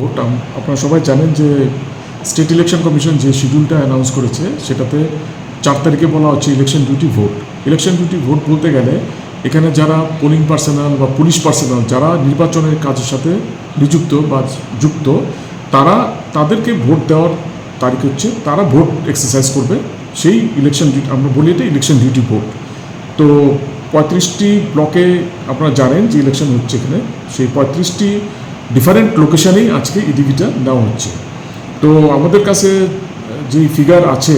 Vote আপনারা সবাই জানেন যে স্টেট ইলেকশন কমিশন যে শিডিউলটা অ্যানাউন্স করেছে, সেটাতে চার তারিখে বলা হচ্ছে election duty vote election duty vote বলতে গেলে এখানে যারা পোলিং পার্সোনাল বা পুলিশ পার্সোনাল যারা নির্বাচনের কাজের সাথে নিযুক্ত বা যুক্ত, তারা তাদেরকে ভোট দেওয়ার তারিখ হচ্ছে, তারা ভোট এক্সারসাইজ করবে। সেই ইলেকশন ডিউটি আমরা বলি এটা ইলেকশন ডিউটি ভোট তো পঁয়ত্রিশটি ব্লকে আপনারা জানেন যে ইলেকশন হচ্ছে এখানে। সেই পঁয়ত্রিশটি ডিফারেন্ট লোকেশানেই আজকে ইডিভিটা নেওয়া হচ্ছে। তো আমাদের কাছে যে ফিগার আছে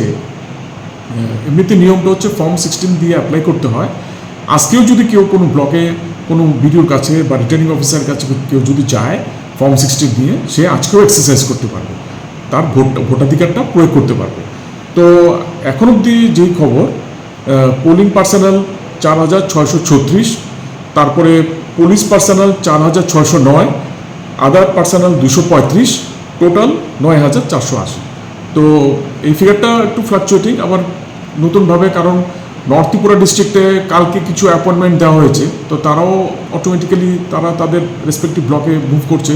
এমনিতে নিয়মটা হচ্ছে ফর্ম সিক্সটিন দিয়ে অ্যাপ্লাই করতে হয়। আজকেও যদি কেউ কোনো ব্লকে কোনো বিডিওর কাছে বা রিটার্নিং অফিসারের কাছে কেউ যদি যায় ফর্ম সিক্সটিন নিয়ে, সে আজকেও এক্সারসাইজ করতে পারবে। তার ভোট, ভোটাধিকারটা প্রয়োগ করতে পারবে। তো এখন অবধি যেই খবর পোলিং পার্সোনাল চার হাজার ছয়শো ছত্রিশ, তারপরে পুলিশ পার্সোনাল চার হাজার ছয়শো নয় আদার পার্সোনাল দুশো পঁয়ত্রিশ, টোটাল নয় হাজার চারশো আশি। তো এই ফিগারটা একটু ফ্লাকচুয়েটিং আবার নতুনভাবে কারণ নর্থ ত্রিপুরা ডিস্ট্রিক্টে কালকে কিছু অ্যাপয়েন্টমেন্ট দেওয়া হয়েছে, তো তারাও অটোমেটিক্যালি তারা তাদের রেসপেক্টিভ ব্লকে মুভ করছে।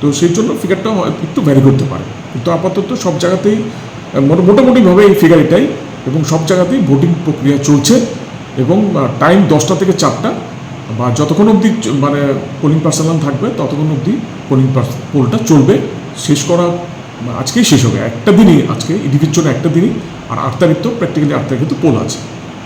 তো সেই জন্য ফিগারটা একটু ভ্যারি করতে পারে। কিন্তু আপাতত সব জায়গাতেই মোটামুটিভাবে এই ফিগার এটাই এবং সব জায়গাতেই ভোটিং প্রক্রিয়া চলছে এবং টাইম দশটা থেকে চারটা। বা যতক্ষণ অবধি মানে পোলিং পার্সোনাল থাকবে, ততক্ষণ অবধি পোলিং পোলটা চলবে। শেষ করা, আজকেই শেষ হবে। একটা দিনই আজকে ইডিভির একটা দিনই। আর আট তারিখ তো প্র্যাকটিক্যালি আট তারিখে তো পোল আছে।